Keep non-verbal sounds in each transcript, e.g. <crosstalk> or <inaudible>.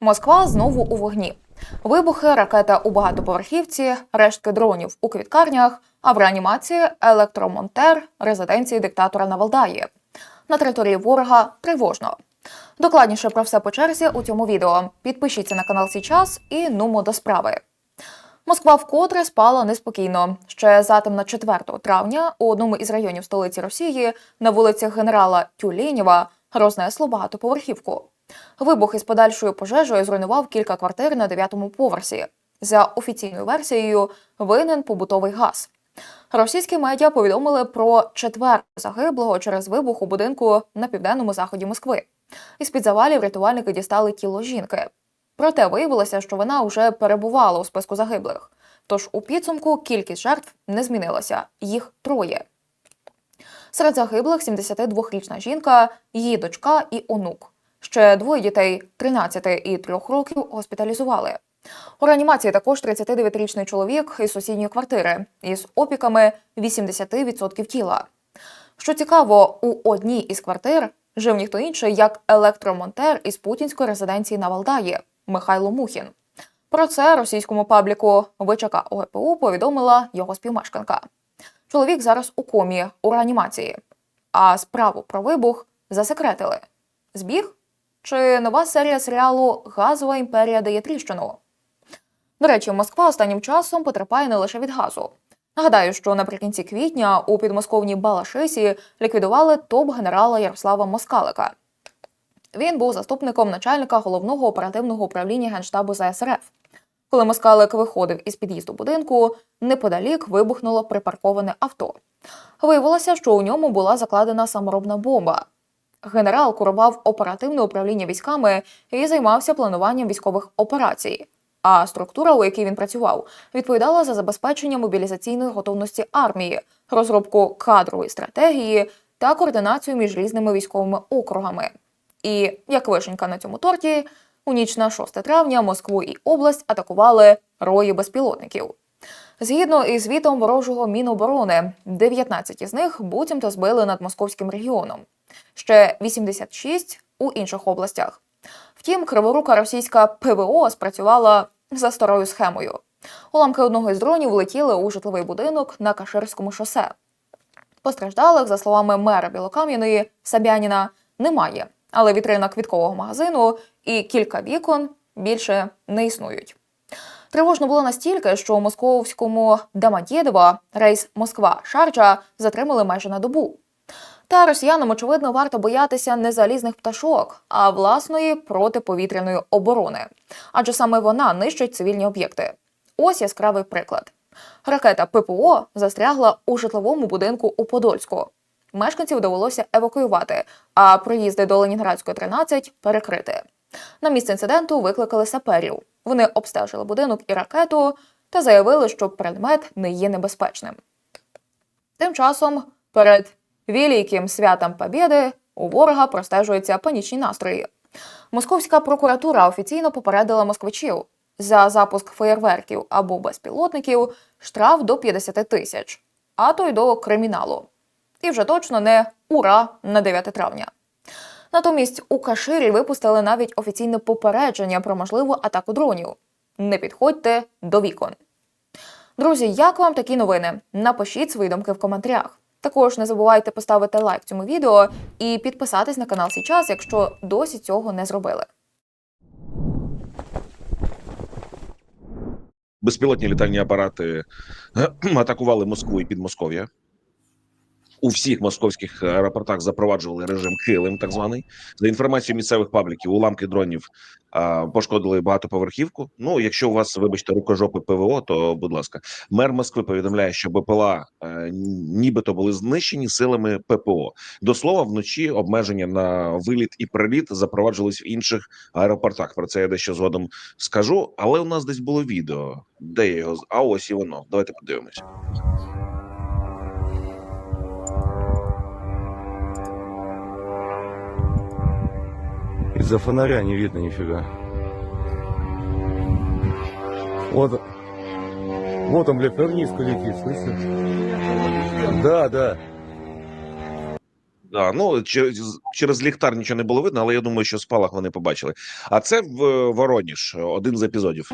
Москва знову у вогні. Вибухи, ракета у багатоповерхівці, рештки дронів у квіткарнях, а в реанімації електромонтер резиденції диктатора на Валдаї. На території ворога тривожно. Докладніше про все по черзі у цьому відео. Підпишіться на канал Січас і нумо до справи. Москва вкотре спала неспокійно. Ще затемно 4 травня у одному із районів столиці Росії на вулицях генерала Тюленєва рознесло багатоповерхівку. Вибух із подальшою пожежею зруйнував кілька квартир на дев'ятому поверсі. За офіційною версією, винен побутовий газ. Російські медіа повідомили про четвер загиблого через вибух у будинку на південному заході Москви. Із під завалів рятувальники дістали тіло жінки. Проте виявилося, що вона вже перебувала у списку загиблих. Тож у підсумку кількість жертв не змінилася їх троє. Серед загиблих 72-річна жінка, її дочка і онук. Ще двоє дітей 13 і 3 років госпіталізували. У реанімації також 39-річний чоловік із сусідньої квартири із опіками 80% тіла. Що цікаво, у одній із квартир жив ніхто інший, як електромонтер із путінської резиденції на Валдаї Михайло Мухін. Про це російському пабліку ВЧК ОГПУ повідомила його співмешканка. Чоловік зараз у комі у реанімації, а справу про вибух засекретили. Збіг? Чи нова серія серіалу Газова імперія дає тріщину? До речі, Москва останнім часом потерпає не лише від газу. Нагадаю, що наприкінці квітня у підмосковній Балашисі ліквідували топ-генерала Ярослава Москалика. Він був заступником начальника головного оперативного управління генштабу ЗСРФ. Коли Москалик виходив із під'їзду будинку, неподалік вибухнуло припарковане авто. Виявилося, що у ньому була закладена саморобна бомба. Генерал курував оперативне управління військами і займався плануванням військових операцій. А структура, у якій він працював, відповідала за забезпечення мобілізаційної готовності армії, розробку кадрової стратегії та координацію між різними військовими округами. І як вишенька на цьому торті, у ніч на 6 травня Москву і область атакували рої безпілотників. Згідно із звітом ворожого Міноборони, 19 із них буцімто збили над московським регіоном, ще 86 у інших областях. Втім, криворука російська ПВО спрацювала за старою схемою. Уламки одного із дронів влетіли у житловий будинок на Каширському шосе. Постраждалих, за словами мера Білокам'яної Сабяніна, немає, але вітрина квіткового магазину і кілька вікон більше не існують. Тривожно було настільки, що у московському Дамадєдово рейс Москва-Шарджа затримали майже на добу. Та росіянам, очевидно, варто боятися не залізних пташок, а власної протиповітряної оборони. Адже саме вона нищить цивільні об'єкти. Ось яскравий приклад. Ракета ППО застрягла у житловому будинку у Подольську. Мешканців довелося евакуювати, а проїзди до Ленінградської 13 перекрити. На місце інциденту викликали саперів. Вони обстежили будинок і ракету та заявили, що предмет не є небезпечним. Тим часом перед Великим святом Побєди у ворога простежуються панічні настрої. Московська прокуратура офіційно попередила москвичів за запуск феєрверків або безпілотників штраф до 50 тисяч, а то й до криміналу. І вже точно не ура на 9 травня. Натомість у Каширі випустили навіть офіційне попередження про можливу атаку дронів. Не підходьте до вікон. Друзі, як вам такі новини? Напишіть свої думки в коментарях. Також не забувайте поставити лайк цьому відео і підписатись на канал Січас, якщо досі цього не зробили. безпілотні літальні апарати <clears throat> атакували Москву і Підмосков'я. У всіх московських аеропортах запроваджували режим Килим, так званий. За інформацією місцевих пабліків, уламки дронів а, пошкодили багатоповерхівку. Ну, якщо у вас, вибачте, рукожопи ПВО, то будь ласка, мер Москви повідомляє, що БПЛА е, нібито були знищені силами ППО. До слова, вночі обмеження на виліт і приліт запроваджувались в інших аеропортах. Про це я дещо згодом скажу. Але у нас десь було відео. Де я його? А ось і воно. Давайте подивимося. Из-за фонаря не видно нифига. Вот, вот он, блядь, низко летит, слышишь? Да, да. Да, ну через, через ліхтар нічого не було видно, але я думаю, що спалах вони побачили. А це в е, Вороніж, один з епізодів.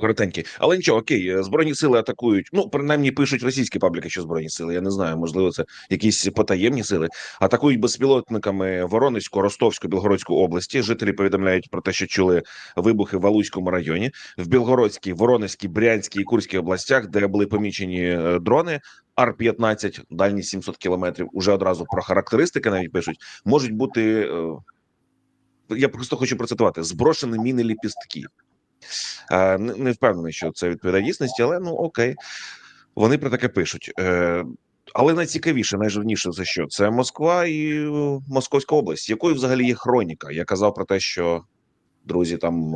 Коротенький. Але нічого, окей, е, збройні сили атакують. Ну, принаймні пишуть російські пабліки, що збройні сили. Я не знаю, можливо, це якісь потаємні сили. Атакують безпілотниками Воронезьку, Ростовську, Білгородську області. Жителі повідомляють про те, що чули вибухи в Алуському районі, в Білгородській, Воронезькій, Брянській і Курській областях, де були помічені е, дрони. Ар-15, дальність 700 кілометрів. Уже одразу про характеристики навіть пишуть. Можуть бути. е, Я просто хочу процитувати: зброшені міни ліпістки. Е, Не не впевнений, що це відповідає дійсності, але ну окей, вони про таке пишуть. Е, Але найцікавіше, найживніше це що? Це Москва і е, Московська область. Якою взагалі є хроніка? Я казав про те, що друзі там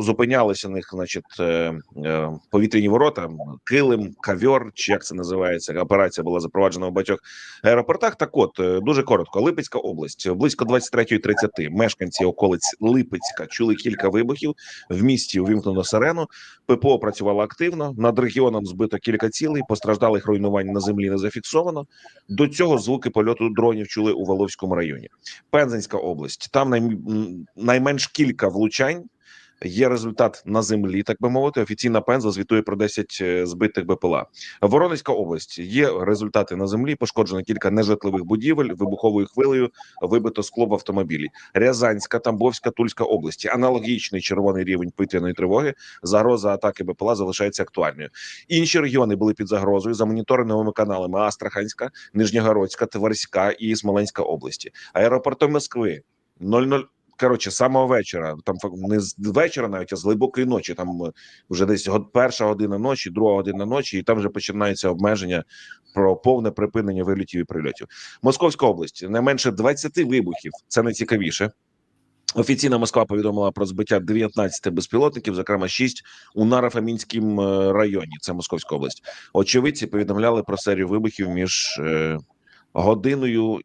зупинялися у них, значить, е, е, повітряні ворота, килим, кавьор, чи як це називається. Операція була запроваджена в багатьох аеропортах. Так, от е, дуже коротко. Липецька область близько 23.30 Мешканці околиць Липецька чули кілька вибухів. В місті увімкнено сирену. ППО працювало активно. Над регіоном збито кілька цілей. Постраждалих руйнувань на землі не зафіксовано. До цього звуки польоту дронів чули у Воловському районі. Пензенська область. Там най... найменш кілька влучань. Є результат на землі, так би мовити. Офіційна Пенза звітує про 10 е, збитих БПЛА. Воронезька область є результати на землі. Пошкоджено кілька нежитлових будівель, вибуховою хвилею вибито скло в автомобілі. Рязанська, Тамбовська, Тульська області. Аналогічний червоний рівень повітряної тривоги. Загроза атаки БПЛА залишається актуальною. Інші регіони були під загрозою за моніторинговими каналами Астраханська, Нижньогородська, Тверська і Смоленська області. Аеропорту Москви 00 Коротше, самого вечора, там не з вечора, навіть а з глибокої ночі. Там е, вже десь перша година ночі, друга година ночі, і там вже починаються обмеження про повне припинення вилітів і прильотів. Московська область не менше 20 вибухів. Це найцікавіше. Офіційна Москва повідомила про збиття 19 безпілотників, зокрема 6 у Нарафамінському е, районі. Це Московська область. Очевидці повідомляли про серію вибухів між е, годиною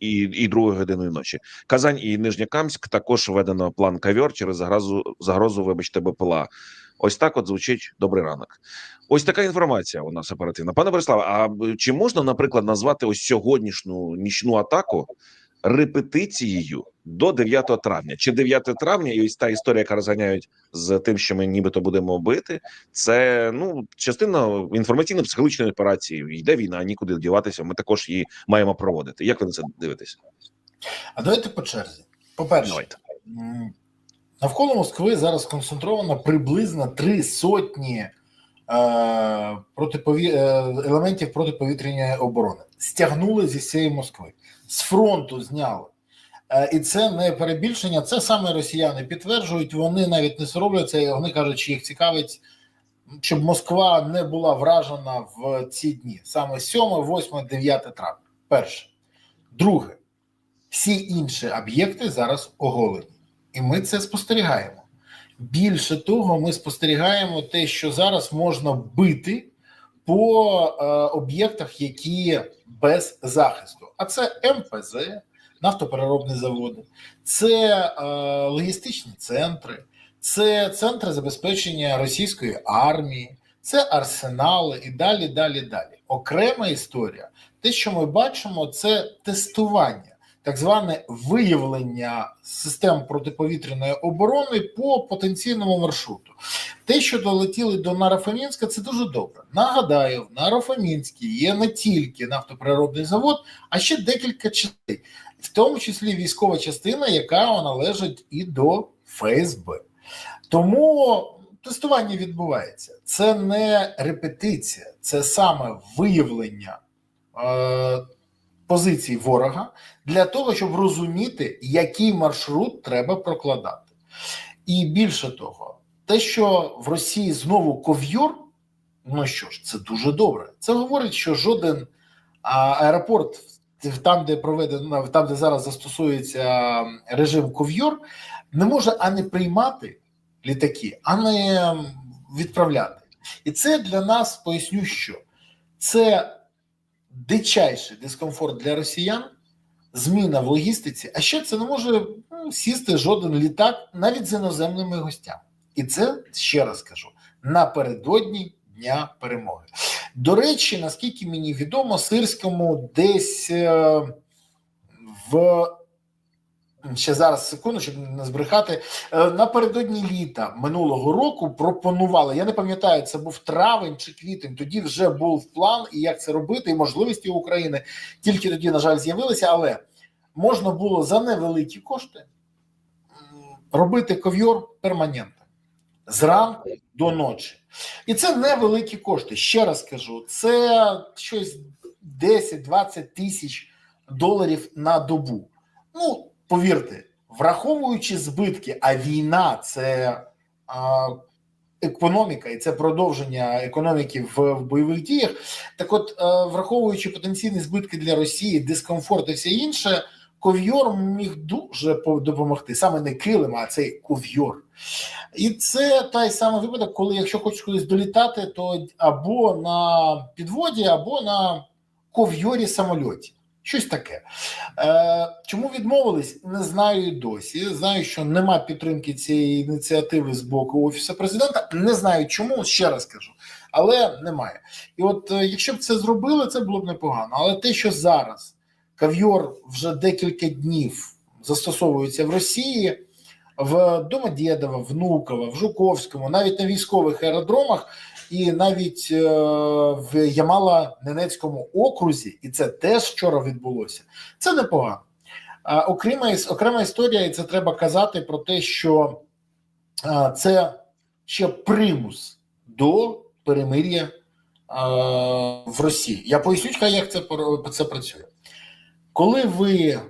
і, і другою годиною ночі. Казань і Нижньокамськ також введено план кавьор через загрозу загрозу, вибачте, БПЛА. Ось так от звучить добрий ранок. Ось така інформація у нас оперативна. Пане Бориславе, а чи можна, наприклад, назвати ось сьогоднішню нічну атаку репетицією до 9 травня? Чи 9 травня, і ось та історія, яка розганяють з тим, що ми нібито будемо бити, це ну частина інформаційно-психологічної операції. Йде війна, нікуди діватися. Ми також її маємо проводити. Як ви на це дивитесь? А давайте по черзі. По-перше, Давайте. навколо Москви зараз сконцентровано приблизно три сотні протипові... е, елементів протиповітряної оборони. Стягнули зі всієї Москви, з фронту зняли. Е, і це не перебільшення, це саме росіяни підтверджують. Вони навіть не соромляться, вони кажуть, що їх цікавить, щоб Москва не була вражена в ці дні. Саме 7, 8, 9 травня. Перше. Друге, всі інші об'єкти зараз оголені, і ми це спостерігаємо. Більше того, ми спостерігаємо те, що зараз можна бити по е, об'єктах, які без захисту. А це МПЗ, нафтопереробні заводи, це е, логістичні центри, це центри забезпечення російської армії, це арсенали і далі, далі, далі. Окрема історія. Те, що ми бачимо, це тестування так зване виявлення систем протиповітряної оборони по потенційному маршруту. Те, що долетіли до Нарафамінська, це дуже добре. Нагадаю, в Нарафамінській є не тільки нафтопереробний завод, а ще декілька частин, в тому числі військова частина, яка належить і до ФСБ. Тому тестування відбувається. Це не репетиція, це саме виявлення. Е- позицій ворога для того, щоб розуміти, який маршрут треба прокладати. І більше того, те, що в Росії знову ков'йор, ну що ж, це дуже добре. Це говорить, що жоден а, аеропорт, там, де проведено, там, де зараз застосується режим ков'йор, не може ані приймати літаки, а не відправляти. І це для нас поясню, що це дичайший дискомфорт для росіян, зміна в логістиці, а ще це не може ну, сісти жоден літак навіть з іноземними гостями. І це ще раз кажу напередодні дня перемоги. До речі, наскільки мені відомо, сирському десь е, в ще зараз секунду, щоб не збрехати. Е, Напередодні літа минулого року пропонували. Я не пам'ятаю, це був травень чи квітень. Тоді вже був план і як це робити, і можливості України тільки тоді, на жаль, з'явилися, але можна було за невеликі кошти робити ковйор перманентно зранку до ночі. І це невеликі кошти. Ще раз кажу, це щось 10-20 тисяч доларів на добу. Ну, повірте, враховуючи збитки, а війна це а, економіка і це продовження економіки в, в бойових діях. Так, от, е, враховуючи потенційні збитки для Росії, дискомфорт і все інше, ковйор міг дуже по- допомогти. Саме не килим, а цей ковйор. І це той самий випадок, коли якщо хочеш кудись долітати, то або на підводі, або на ковйорі самольоті. Щось таке. Е, чому відмовились? Не знаю і досі. Знаю, що нема підтримки цієї ініціативи з боку офісу президента. Не знаю чому, ще раз кажу, але немає. І от е, якщо б це зробили, це було б непогано. Але те, що зараз кав'йор вже декілька днів застосовується в Росії, в Домодєдово, Внуково, в Жуковському, навіть на військових аеродромах, і навіть е, в Ямало-Ненецькому окрузі, і це теж вчора відбулося. Це непогано. Окрема, окрема історія, і це треба казати про те, що це ще примус до перемир'я в Росії. Я поясню, як це, це працює. Коли ви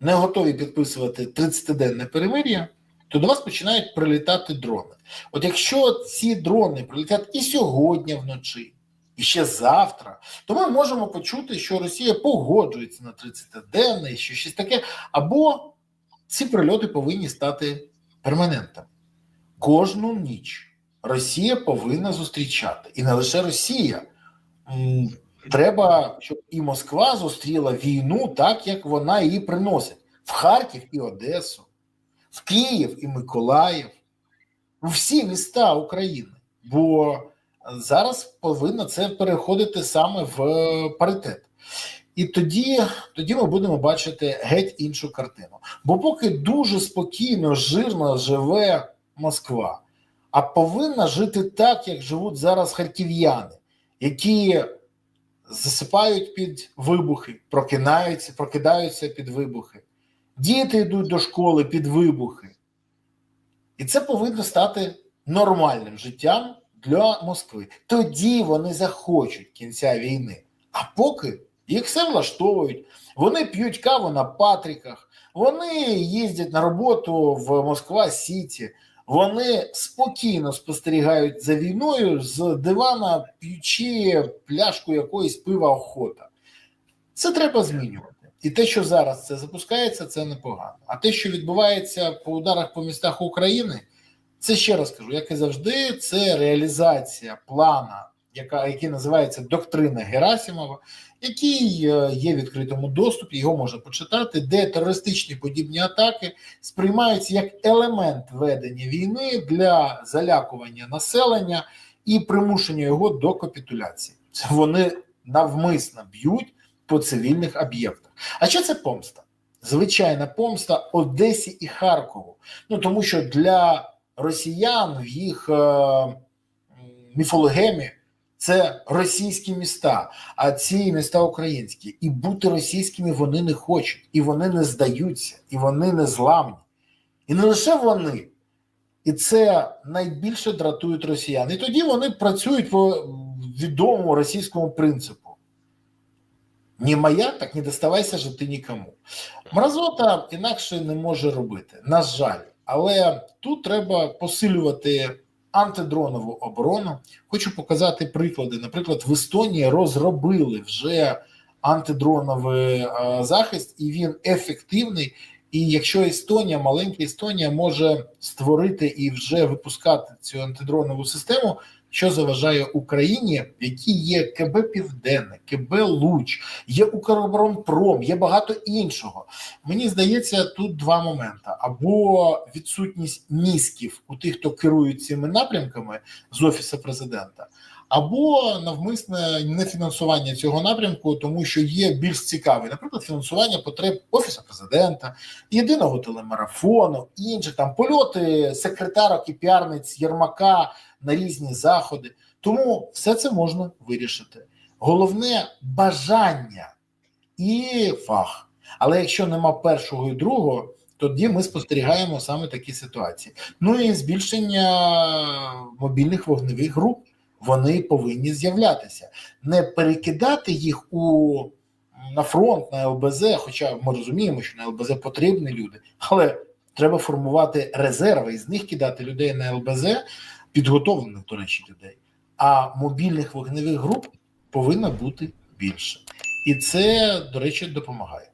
не готові підписувати 30-денне перемир'я, то до вас починають прилітати дрони. От якщо ці дрони прилетять і сьогодні вночі, і ще завтра, то ми можемо почути, що Росія погоджується на 30-денне, що щось таке, або ці прильоти повинні стати перманентами. Кожну ніч Росія повинна зустрічати. І не лише Росія. Треба, щоб і Москва зустріла війну так, як вона її приносить в Харків і Одесу, в Київ і Миколаїв, у всі міста України. Бо зараз повинно це переходити саме в паритет. І тоді, тоді ми будемо бачити геть іншу картину. Бо поки дуже спокійно, жирно живе Москва, а повинна жити так, як живуть зараз харків'яни, які засипають під вибухи, прокидаються, прокидаються під вибухи. Діти йдуть до школи під вибухи. І це повинно стати нормальним життям для Москви. Тоді вони захочуть кінця війни. А поки їх все влаштовують, вони п'ють каву на Патріках, вони їздять на роботу в Москва Сіті, вони спокійно спостерігають за війною з дивана, п'ючи пляшку якоїсь пива охота. Це треба змінювати. І те, що зараз це запускається, це непогано. А те, що відбувається по ударах по містах України, це ще раз кажу, як і завжди, це реалізація плана, яка, який називається Доктрина Герасимова, який е, є в відкритому доступі, його можна почитати, де терористичні подібні атаки сприймаються як елемент ведення війни для залякування населення і примушення його до капітуляції. Це вони навмисно б'ють по цивільних об'єктах. А що це помста? Звичайна помста Одесі і Харкову. Ну тому що для росіян в їх е, міфологемі це російські міста, а ці міста українські. І бути російськими вони не хочуть, і вони не здаються, і вони не зламні. І не лише вони. І це найбільше дратують росіян. І тоді вони працюють по відомому російському принципу. Ні моя, так не доставайся жити нікому. Мразота інакше не може робити, на жаль. Але тут треба посилювати антидронову оборону. Хочу показати приклади. Наприклад, в Естонії розробили вже антидроновий е, захист, і він ефективний. І якщо Естонія, маленька Естонія, може створити і вже випускати цю антидронову систему, що заважає Україні, які є КБ Південне, КБ Луч, є Укроборонпром, є багато іншого. Мені здається, тут два моменти: або відсутність мізків у тих, хто керує цими напрямками з офісу президента, або навмисне нефінансування цього напрямку, тому що є більш цікавий, наприклад, фінансування потреб офісу президента, єдиного телемарафону, інших там польоти секретарок і піарниць Єрмака на різні заходи. Тому все це можна вирішити. Головне бажання і фах. Але якщо нема першого і другого, тоді ми спостерігаємо саме такі ситуації. Ну і збільшення мобільних вогневих груп. Вони повинні з'являтися, не перекидати їх у на фронт, на ЛБЗ. Хоча ми розуміємо, що на ЛБЗ потрібні люди, але треба формувати резерви і з них кидати людей на ЛБЗ, підготовлених, до речі, людей. А мобільних вогневих груп повинно бути більше, і це, до речі, допомагає.